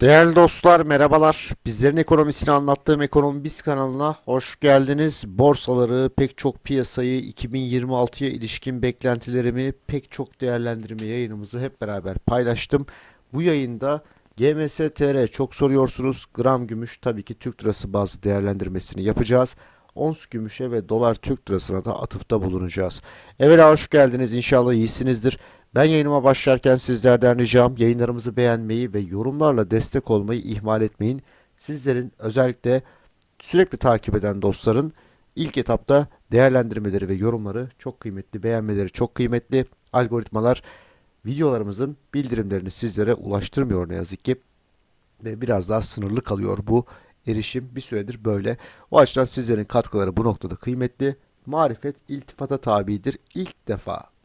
Değerli dostlar merhabalar. Bizlerin ekonomisini anlattığım Ekonomi Biz kanalına hoş geldiniz. Borsaları, pek çok piyasayı, 2026'ya ilişkin beklentilerimi, pek çok değerlendirme yayınımızı hep beraber paylaştım. Bu yayında GMS.TR çok soruyorsunuz. Gram gümüş tabii ki Türk lirası bazı değerlendirmesini yapacağız. Ons gümüşe ve dolar Türk lirasına da atıfta bulunacağız. Evvela hoş geldiniz. İnşallah iyisinizdir. Ben yayınıma başlarken sizlerden ricam yayınlarımızı beğenmeyi ve yorumlarla destek olmayı ihmal etmeyin. Sizlerin özellikle sürekli takip eden dostların ilk etapta değerlendirmeleri ve yorumları çok kıymetli, beğenmeleri çok kıymetli. Algoritmalar videolarımızın bildirimlerini sizlere ulaştırmıyor ne yazık ki ve biraz daha sınırlı kalıyor bu erişim bir süredir böyle. O açıdan sizlerin katkıları bu noktada kıymetli. Marifet iltifata tabidir. İlk defa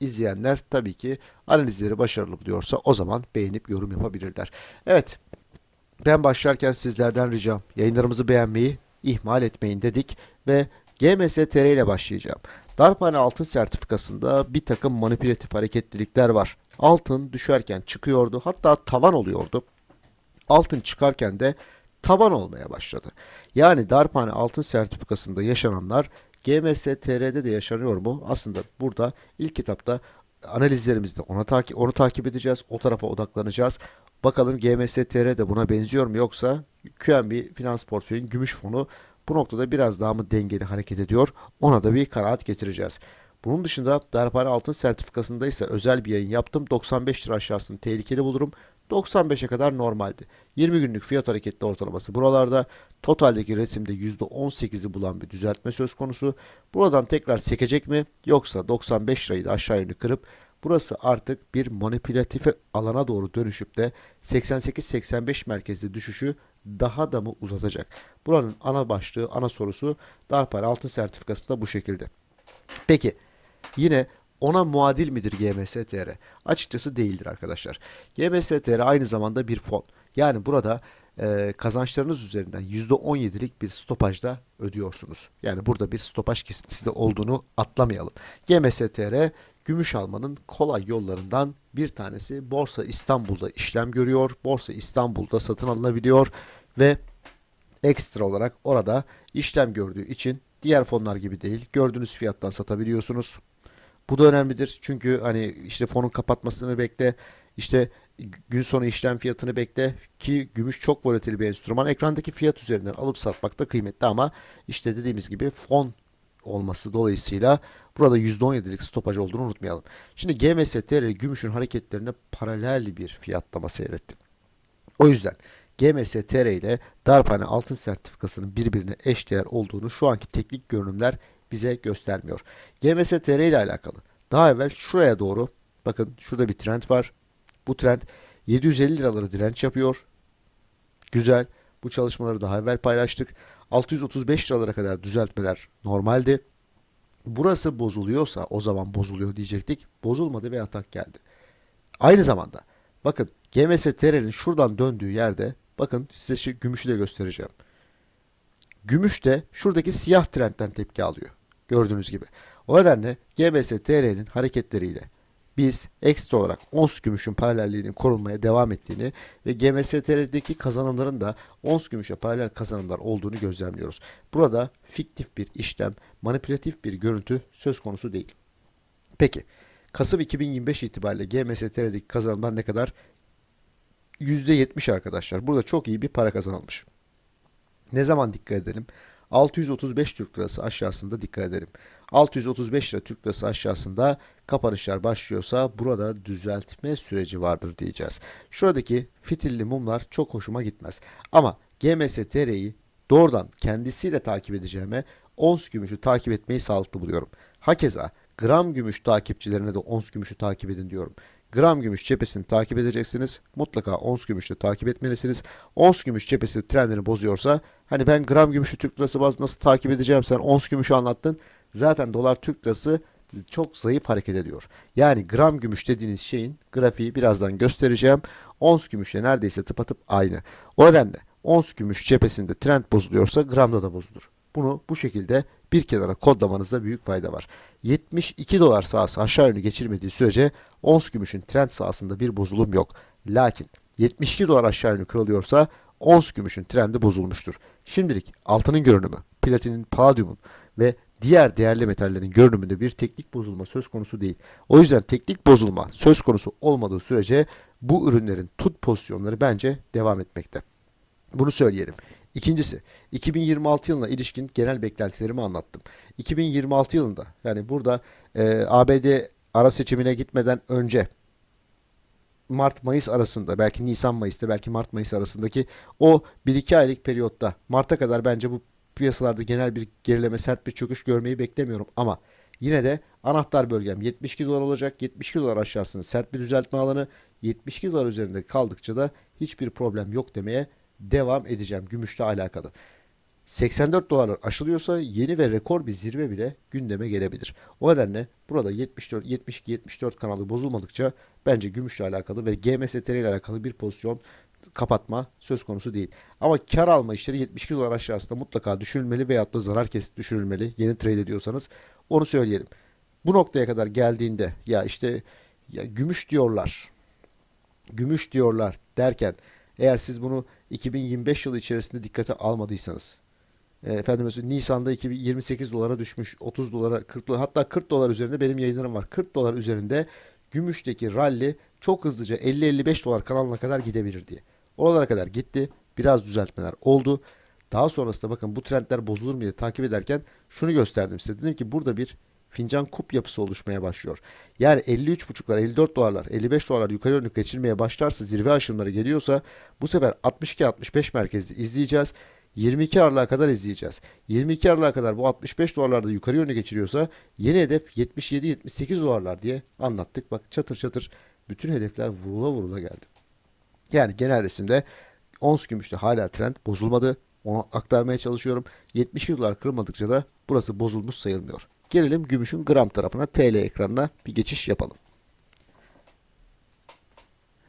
izleyenler tabii ki analizleri başarılı buluyorsa o zaman beğenip yorum yapabilirler. Evet ben başlarken sizlerden ricam yayınlarımızı beğenmeyi ihmal etmeyin dedik ve GMS.TR ile başlayacağım. Darphane altın sertifikasında bir takım manipülatif hareketlilikler var. Altın düşerken çıkıyordu hatta tavan oluyordu. Altın çıkarken de taban olmaya başladı. Yani darphane altın sertifikasında yaşananlar GMS.TR'de de yaşanıyor mu? Aslında burada ilk etapta analizlerimizde ona takip onu takip edeceğiz. O tarafa odaklanacağız. Bakalım GMS.TR de buna benziyor mu yoksa QNB finans portföyün gümüş fonu bu noktada biraz daha mı dengeli hareket ediyor? Ona da bir kanaat getireceğiz. Bunun dışında darphane altın sertifikasında ise özel bir yayın yaptım. 95 lira aşağısını tehlikeli bulurum. 95'e kadar normaldi. 20 günlük fiyat hareketli ortalaması buralarda. Totaldeki resimde %18'i bulan bir düzeltme söz konusu. Buradan tekrar sekecek mi? Yoksa 95 lirayı da aşağı yönlü kırıp burası artık bir manipülatif alana doğru dönüşüp de 88-85 merkezli düşüşü daha da mı uzatacak? Buranın ana başlığı, ana sorusu darphane altın sertifikasında bu şekilde. Peki yine ona muadil midir GMS.TR? Açıkçası değildir arkadaşlar. GMS.TR aynı zamanda bir fon. Yani burada e, kazançlarınız üzerinden %17'lik bir stopajda ödüyorsunuz. Yani burada bir stopaj kesintisi de olduğunu atlamayalım. GMS.TR gümüş almanın kolay yollarından bir tanesi. Borsa İstanbul'da işlem görüyor. Borsa İstanbul'da satın alınabiliyor ve ekstra olarak orada işlem gördüğü için diğer fonlar gibi değil. Gördüğünüz fiyattan satabiliyorsunuz. Bu da önemlidir. Çünkü hani işte fonun kapatmasını bekle. işte gün sonu işlem fiyatını bekle ki gümüş çok volatil bir enstrüman. Ekrandaki fiyat üzerinden alıp satmak da kıymetli ama işte dediğimiz gibi fon olması dolayısıyla burada %17'lik stopaj olduğunu unutmayalım. Şimdi GMS.TR gümüşün hareketlerine paralel bir fiyatlama seyretti. O yüzden GMS.TR ile darphane altın sertifikasının birbirine eşdeğer olduğunu şu anki teknik görünümler bize göstermiyor. GMS.TR ile alakalı daha evvel şuraya doğru bakın şurada bir trend var. Bu trend 750 liraları direnç yapıyor. Güzel. Bu çalışmaları daha evvel paylaştık. 635 liralara kadar düzeltmeler normaldi. Burası bozuluyorsa o zaman bozuluyor diyecektik. Bozulmadı ve atak geldi. Aynı zamanda bakın GMS.TR'nin şuradan döndüğü yerde bakın size şu gümüşü de göstereceğim. Gümüş de şuradaki siyah trendten tepki alıyor. Gördüğünüz gibi. O nedenle GBS-TR'nin hareketleriyle biz ekstra olarak ons gümüşün paralelliğinin korunmaya devam ettiğini ve GMS-TR'deki kazanımların da ons gümüşe paralel kazanımlar olduğunu gözlemliyoruz. Burada fiktif bir işlem, manipülatif bir görüntü söz konusu değil. Peki, Kasım 2025 itibariyle GMS-TR'deki kazanımlar ne kadar? %70 arkadaşlar. Burada çok iyi bir para kazanılmış. Ne zaman dikkat edelim? 635 Türk Lirası aşağısında dikkat edelim. 635 lira Türk Lirası aşağısında kapanışlar başlıyorsa burada düzeltme süreci vardır diyeceğiz. Şuradaki fitilli mumlar çok hoşuma gitmez. Ama GMS TR'yi doğrudan kendisiyle takip edeceğime ons gümüşü takip etmeyi sağlıklı buluyorum. Hakeza gram gümüş takipçilerine de ons gümüşü takip edin diyorum. Gram gümüş cephesini takip edeceksiniz. Mutlaka ons gümüşü takip etmelisiniz. Ons gümüş cephesi trendini bozuyorsa hani ben gram gümüşü Türk lirası bazı nasıl takip edeceğim sen ons gümüşü anlattın. Zaten dolar Türk lirası çok zayıf hareket ediyor. Yani gram gümüş dediğiniz şeyin grafiği birazdan göstereceğim. Ons gümüşle neredeyse tıpatıp aynı. O nedenle ons gümüş cephesinde trend bozuluyorsa gramda da bozulur. Bunu bu şekilde bir kenara kodlamanızda büyük fayda var. 72 dolar sahası aşağı yönlü geçirmediği sürece ons gümüşün trend sahasında bir bozulum yok. Lakin 72 dolar aşağı yönlü kırılıyorsa ons gümüşün trendi bozulmuştur. Şimdilik altının görünümü, platinin, palladiumun ve diğer değerli metallerin görünümünde bir teknik bozulma söz konusu değil. O yüzden teknik bozulma söz konusu olmadığı sürece bu ürünlerin tut pozisyonları bence devam etmekte. Bunu söyleyelim. İkincisi, 2026 yılına ilişkin genel beklentilerimi anlattım. 2026 yılında yani burada e, ABD ara seçimine gitmeden önce Mart-Mayıs arasında belki Nisan-Mayıs'ta belki Mart-Mayıs arasındaki o 1-2 aylık periyotta Mart'a kadar bence bu piyasalarda genel bir gerileme sert bir çöküş görmeyi beklemiyorum ama yine de anahtar bölgem 72 dolar olacak. 72 dolar aşağısında sert bir düzeltme alanı 72 dolar üzerinde kaldıkça da hiçbir problem yok demeye devam edeceğim gümüşle alakalı. 84 dolar aşılıyorsa yeni ve rekor bir zirve bile gündeme gelebilir. O nedenle burada 74 72 74 kanalı bozulmadıkça bence gümüşle alakalı ve GMSTR ile alakalı bir pozisyon kapatma söz konusu değil. Ama kar alma işleri 72 dolar aşağısında mutlaka düşünülmeli veyahut da zarar kesit düşürülmeli. Yeni trade ediyorsanız onu söyleyelim. Bu noktaya kadar geldiğinde ya işte ya gümüş diyorlar. Gümüş diyorlar derken eğer siz bunu 2025 yılı içerisinde dikkate almadıysanız e, efendim mesela Nisan'da 28 dolara düşmüş 30 dolara 40 dolar hatta 40 dolar üzerinde benim yayınlarım var 40 dolar üzerinde gümüşteki rally çok hızlıca 50-55 dolar kanalına kadar gidebilir diye. Oralara kadar gitti. Biraz düzeltmeler oldu. Daha sonrasında bakın bu trendler bozulur mu diye takip ederken şunu gösterdim size. Dedim ki burada bir fincan kup yapısı oluşmaya başlıyor. Yani 53,5'lar, 54 dolarlar, 55 dolarlar yukarı yönlü geçirmeye başlarsa zirve aşımları geliyorsa bu sefer 62-65 merkezli izleyeceğiz. 22 Aralık'a kadar izleyeceğiz. 22 Aralık'a kadar bu 65 dolarlarda yukarı yönlü geçiriyorsa yeni hedef 77-78 dolarlar diye anlattık. Bak çatır çatır bütün hedefler vurula vurula geldi. Yani genel resimde ons gümüşte hala trend bozulmadı. Onu aktarmaya çalışıyorum. 72 dolar kırılmadıkça da burası bozulmuş sayılmıyor. Gelelim gümüşün gram tarafına TL ekranına bir geçiş yapalım.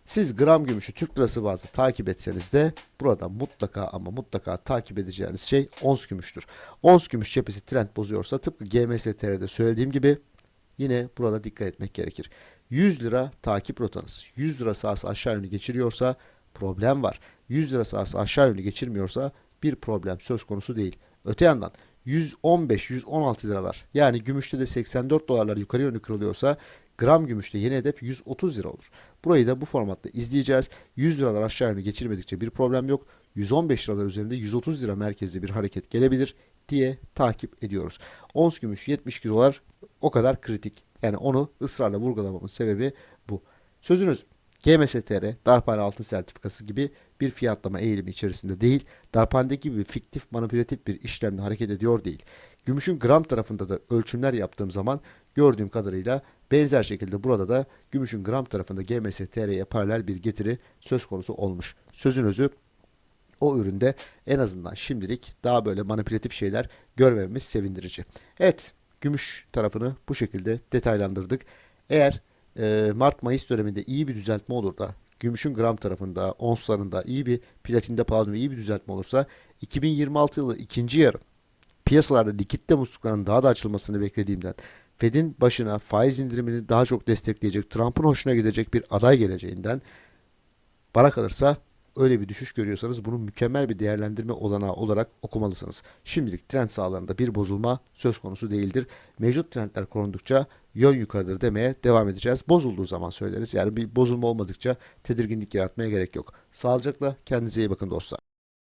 Siz gram gümüşü Türk lirası bazlı takip etseniz de burada mutlaka ama mutlaka takip edeceğiniz şey ons gümüştür. Ons gümüş cephesi trend bozuyorsa tıpkı GMSTR'de söylediğim gibi yine burada dikkat etmek gerekir. 100 lira takip rotanız 100 lira sahası aşağı yönlü geçiriyorsa problem var. 100 lira sahası aşağı yönlü geçirmiyorsa bir problem söz konusu değil. Öte yandan 115-116 liralar yani gümüşte de 84 dolarlar yukarı yönlü kırılıyorsa gram gümüşte yeni hedef 130 lira olur. Burayı da bu formatta izleyeceğiz. 100 liralar aşağı yönlü geçirmedikçe bir problem yok. 115 liralar üzerinde 130 lira merkezli bir hareket gelebilir diye takip ediyoruz. Ons gümüş 72 dolar o kadar kritik. Yani onu ısrarla vurgulamamın sebebi bu. Sözünüz GMSTR, darphane altın sertifikası gibi bir fiyatlama eğilimi içerisinde değil, darphanedeki gibi fiktif manipülatif bir işlemle hareket ediyor değil. Gümüşün gram tarafında da ölçümler yaptığım zaman gördüğüm kadarıyla benzer şekilde burada da gümüşün gram tarafında GMSTR'ye paralel bir getiri söz konusu olmuş. Sözünüzü o üründe en azından şimdilik daha böyle manipülatif şeyler görmememiz sevindirici. Evet, gümüş tarafını bu şekilde detaylandırdık. Eğer Mart-Mayıs döneminde iyi bir düzeltme olur da gümüşün gram tarafında, onslarında iyi bir platinde palladium iyi bir düzeltme olursa 2026 yılı ikinci yarım piyasalarda likitte muslukların daha da açılmasını beklediğimden Fed'in başına faiz indirimini daha çok destekleyecek, Trump'ın hoşuna gidecek bir aday geleceğinden bana kalırsa öyle bir düşüş görüyorsanız bunu mükemmel bir değerlendirme olanağı olarak okumalısınız. Şimdilik trend sahalarında bir bozulma söz konusu değildir. Mevcut trendler korundukça yön yukarıdır demeye devam edeceğiz. Bozulduğu zaman söyleriz. Yani bir bozulma olmadıkça tedirginlik yaratmaya gerek yok. Sağlıcakla kendinize iyi bakın dostlar.